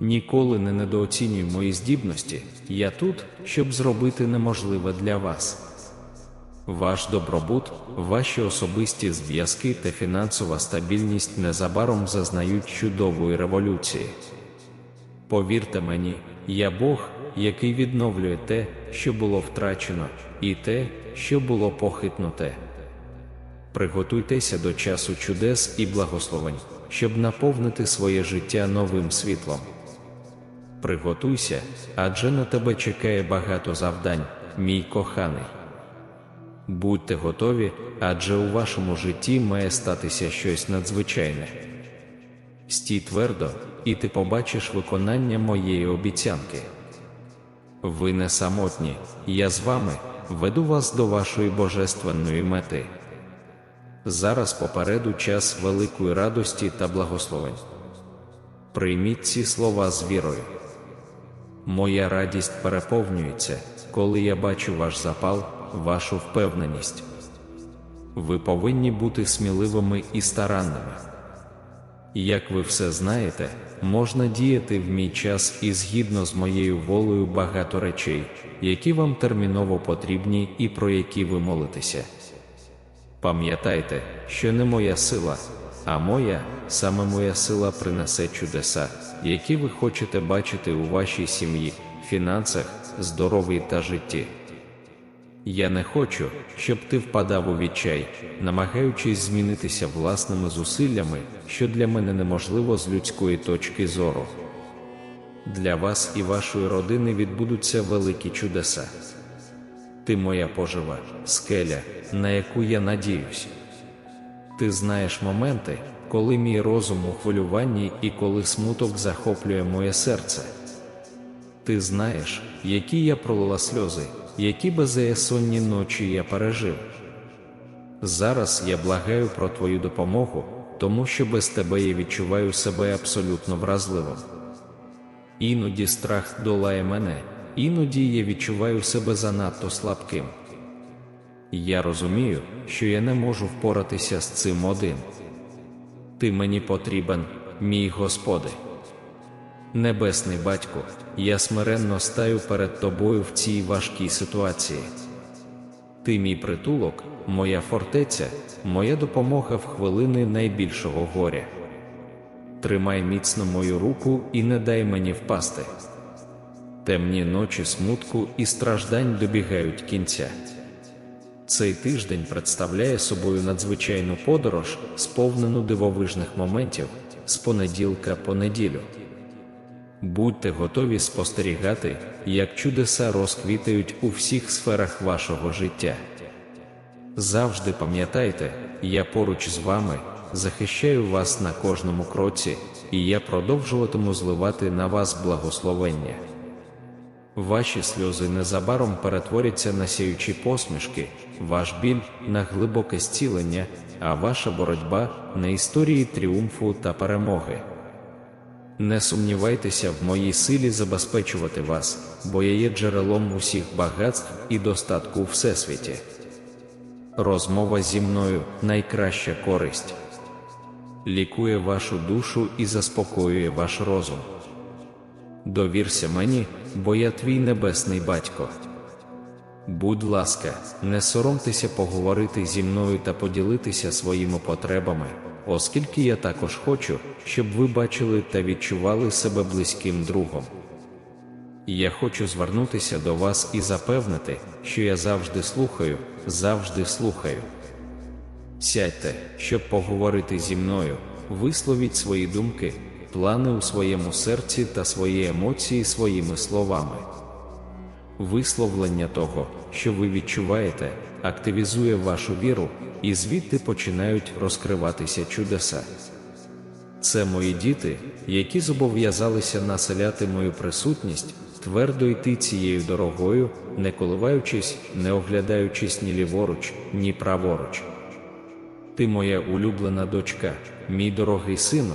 Ніколи не недооцінюй мої здібності, я тут, щоб зробити неможливе для вас. Ваш добробут, ваші особисті зв'язки та фінансова стабільність незабаром зазнають чудової революції. Повірте мені, я Бог, який відновлює те, що було втрачено, і те, що було похитнуте. Приготуйтеся до часу чудес і благословень, щоб наповнити своє життя новим світлом. Приготуйся, адже на тебе чекає багато завдань, мій коханий. Будьте готові, адже у вашому житті має статися щось надзвичайне. Стій твердо, і ти побачиш виконання моєї обіцянки. Ви не самотні, я з вами веду вас до вашої божественної мети. Зараз попереду час великої радості та благословень. Прийміть ці слова з вірою. Моя радість переповнюється, коли я бачу ваш запал, вашу впевненість. Ви повинні бути сміливими і старанними. Як ви все знаєте, можна діяти в мій час і згідно з моєю волею багато речей, які вам терміново потрібні і про які ви молитеся. Пам'ятайте, що не моя сила, а моя, саме моя сила принесе чудеса, які ви хочете бачити у вашій сім'ї, фінансах, здоров'ї та житті. Я не хочу, щоб ти впадав у відчай, намагаючись змінитися власними зусиллями, що для мене неможливо з людської точки зору. Для вас і вашої родини відбудуться великі чудеса. Ти моя пожива, скеля, на яку я надіюсь. Ти знаєш моменти, коли мій розум у хвилюванні і коли смуток захоплює моє серце. Ти знаєш, які я пролила сльози, які беззаєсонні ночі я пережив. Зараз я благаю про твою допомогу, тому що без тебе я відчуваю себе абсолютно вразливим. Іноді страх долає мене, іноді я відчуваю себе занадто слабким. Я розумію, що я не можу впоратися з цим один. Ти мені потрібен, мій Господи. Небесний батько, я смиренно стаю перед тобою в цій важкій ситуації. Ти мій притулок, моя фортеця, моя допомога в хвилини найбільшого горя. Тримай міцно мою руку і не дай мені впасти. Темні ночі смутку і страждань добігають кінця. Цей тиждень представляє собою надзвичайну подорож, сповнену дивовижних моментів з понеділка по неділю. Будьте готові спостерігати, як чудеса розквітають у всіх сферах вашого життя. Завжди пам'ятайте, я поруч з вами, захищаю вас на кожному кроці, і я продовжуватиму зливати на вас благословення. Ваші сльози незабаром перетворяться на сяючі посмішки, ваш біль на глибоке зцілення, а ваша боротьба на історії тріумфу та перемоги. Не сумнівайтеся в моїй силі забезпечувати вас, бо я є джерелом усіх багатств і достатку у всесвіті. Розмова зі мною найкраща користь, лікує вашу душу і заспокоює ваш розум. Довірся мені, бо я твій небесний батько. Будь ласка, не соромтеся поговорити зі мною та поділитися своїми потребами, оскільки я також хочу, щоб ви бачили та відчували себе близьким другом. Я хочу звернутися до вас і запевнити, що я завжди слухаю, завжди слухаю. Сядьте, щоб поговорити зі мною, висловіть свої думки, плани у своєму серці та свої емоції своїми словами. Висловлення того, що ви відчуваєте, активізує вашу віру, і звідти починають розкриватися чудеса. Це мої діти, які зобов'язалися населяти мою присутність, твердо йти цією дорогою, не коливаючись, не оглядаючись ні ліворуч, ні праворуч. Ти моя улюблена дочка, мій дорогий сину,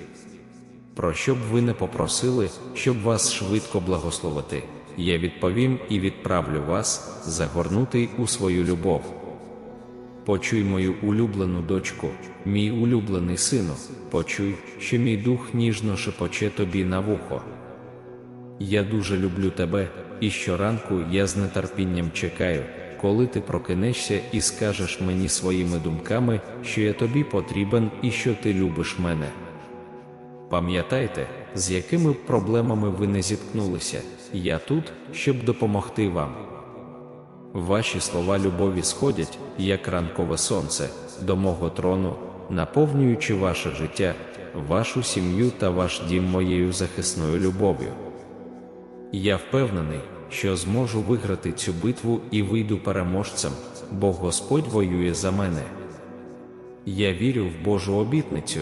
Про що б ви не попросили, щоб вас швидко благословити, я відповім і відправлю вас, загорнутий у свою любов. Почуй мою улюблену дочку, мій улюблений сину, почуй, що мій дух ніжно шепоче тобі на вухо. Я дуже люблю тебе, і щоранку я з нетерпінням чекаю, коли ти прокинешся і скажеш мені своїми думками, що я тобі потрібен і що ти любиш мене. Пам'ятайте, з якими проблемами ви не зіткнулися, я тут, щоб допомогти вам. Ваші слова любові сходять, як ранкове сонце, до мого трону, наповнюючи ваше життя, вашу сім'ю та ваш дім моєю захисною любов'ю. Я впевнений, що зможу виграти цю битву і вийду переможцем, бо Господь воює за мене. Я вірю в Божу обітницю,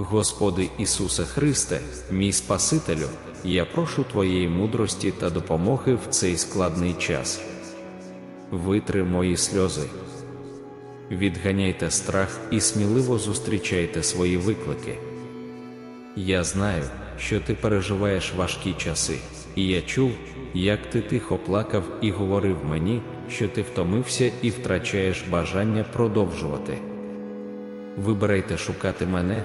Господи Ісусе Христе, мій Спасителю, я прошу Твоєї мудрості та допомоги в цей складний час. Витри мої сльози, відганяйте страх і сміливо зустрічайте свої виклики. Я знаю, що ти переживаєш важкі часи, і я чув, як ти тихо плакав і говорив мені, що ти втомився і втрачаєш бажання продовжувати. Вибирайте шукати мене,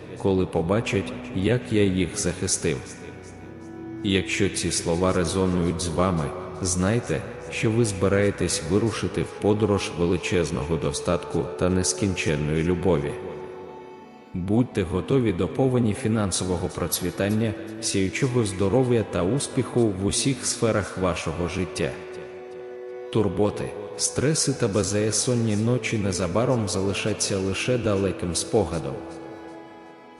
коли побачать, як я їх захистив. Якщо ці слова резонують з вами, знайте, що ви збираєтесь вирушити в подорож величезного достатку та нескінченної любові. Будьте готові до повені фінансового процвітання, сіючого здоров'я та успіху в усіх сферах вашого життя. Турботи, стреси та беззаєсонні ночі незабаром залишаться лише далеким спогадом.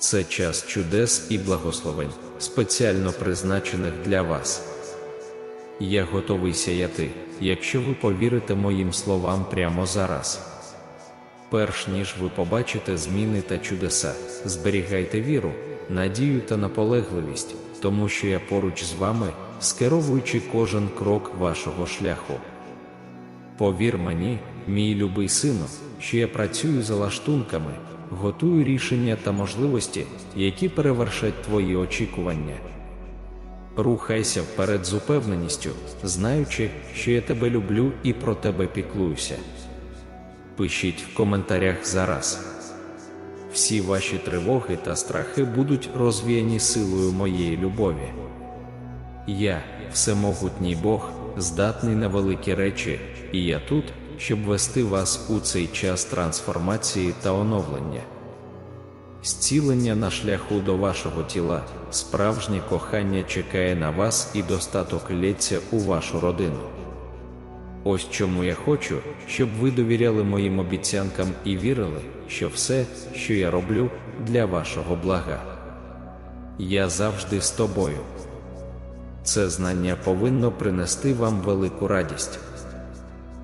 Це час чудес і благословень, спеціально призначених для вас. Я готовий сяяти, якщо ви повірите моїм словам прямо зараз. Перш ніж ви побачите зміни та чудеса, зберігайте віру, надію та наполегливість, тому що я поруч з вами, скеровуючи кожен крок вашого шляху. Повір мені, мій любий сину, що я працюю за лаштунками, готую рішення та можливості, які перевершать твої очікування. Рухайся вперед з упевненістю, знаючи, що я тебе люблю і про тебе піклуюся. Пишіть в коментарях зараз. Всі ваші тривоги та страхи будуть розвіяні силою моєї любові. Я, всемогутній Бог, здатний на великі речі, і я тут, щоб вести вас у цей час трансформації та оновлення. Зцілення на шляху до вашого тіла, справжнє кохання чекає на вас і достаток лється у вашу родину. Ось чому я хочу, щоб ви довіряли моїм обіцянкам і вірили, що все, що я роблю, для вашого блага. Я завжди з тобою. Це знання повинно принести вам велику радість.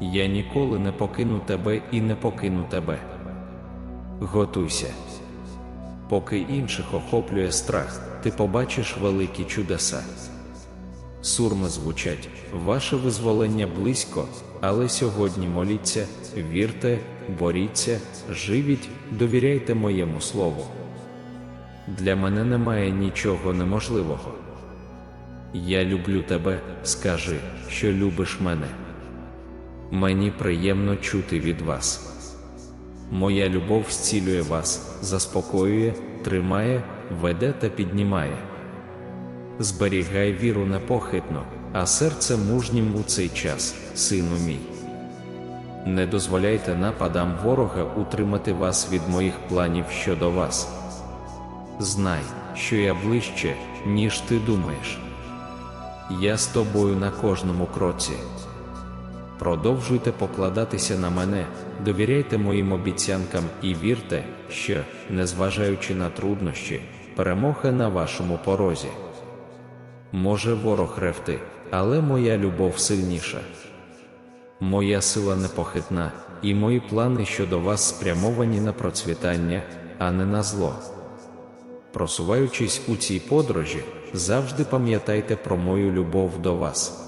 Я ніколи не покину тебе і не покину тебе. Готуйся. Поки інших охоплює страх, ти побачиш великі чудеса. Сурми звучать, ваше визволення близько, але сьогодні моліться, вірте, боріться, живіть, довіряйте моєму слову. Для мене немає нічого неможливого. Я люблю тебе, скажи, що любиш мене. Мені приємно чути від вас. Моя любов зцілює вас, заспокоює, тримає, веде та піднімає. Зберігай віру непохитно, а серце мужнім у цей час, сину мій. Не дозволяйте нападам ворога утримати вас від моїх планів щодо вас. Знай, що я ближче, ніж ти думаєш. Я з тобою на кожному кроці. Продовжуйте покладатися на мене, довіряйте моїм обіцянкам і вірте, що, незважаючи на труднощі, перемога на вашому порозі. Може ворог ревти, але моя любов сильніша. Моя сила непохитна, і мої плани щодо вас спрямовані на процвітання, а не на зло. Просуваючись у цій подорожі, завжди пам'ятайте про мою любов до вас.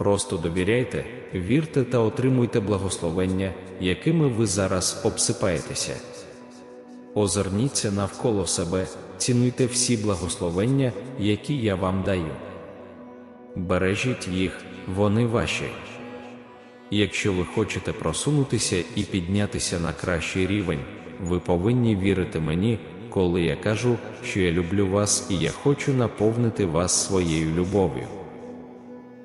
Просто довіряйте, вірте та отримуйте благословення, якими ви зараз обсипаєтеся. Озирніться навколо себе, цінуйте всі благословення, які я вам даю. Бережіть їх, вони ваші. Якщо ви хочете просунутися і піднятися на кращий рівень, ви повинні вірити мені, коли я кажу, що я люблю вас і я хочу наповнити вас своєю любов'ю.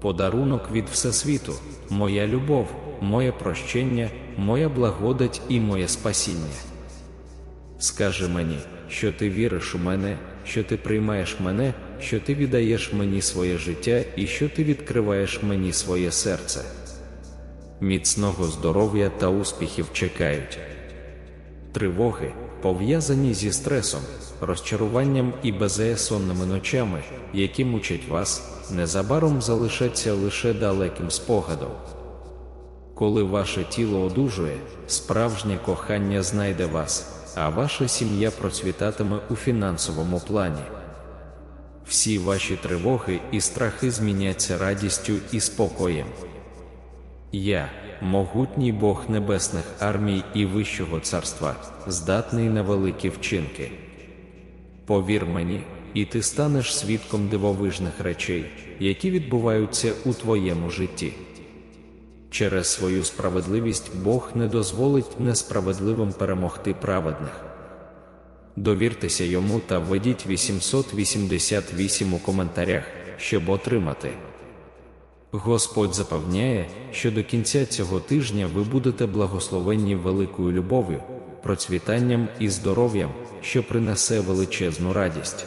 Подарунок від Всесвіту, моя любов, моє прощення, моя благодать і моє спасіння. Скажи мені, що ти віриш у мене, що ти приймаєш мене, що ти віддаєш мені своє життя і що ти відкриваєш мені своє серце. Міцного здоров'я та успіхів чекають. Тривоги, пов'язані зі стресом, розчаруванням і безеясонними ночами, які мучать вас, незабаром залишаться лише далеким спогадом. Коли ваше тіло одужує, справжнє кохання знайде вас, а ваша сім'я процвітатиме у фінансовому плані. Всі ваші тривоги і страхи зміняться радістю і спокоєм. Я, могутній Бог небесних армій і Вищого царства, здатний на великі вчинки. Повір мені, і ти станеш свідком дивовижних речей, які відбуваються у твоєму житті. Через свою справедливість Бог не дозволить несправедливим перемогти праведних. Довіртеся йому та введіть 888 у коментарях, щоб отримати. Господь запевняє, що до кінця цього тижня ви будете благословенні великою любов'ю, процвітанням і здоров'ям, що принесе величезну радість.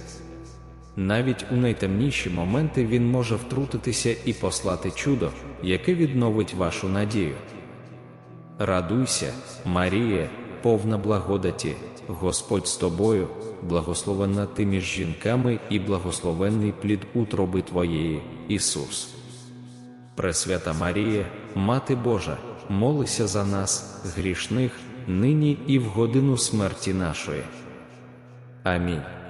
Навіть у найтемніші моменти Він може втрутитися і послати чудо, яке відновить вашу надію. Радуйся, Марія, повна благодаті, Господь з тобою, благословенна ти між жінками і благословенний плід утроби Твоєї, Ісус. Пресвята Марія, Мати Божа, молися за нас, грішних, нині і в годину смерті нашої. Амінь.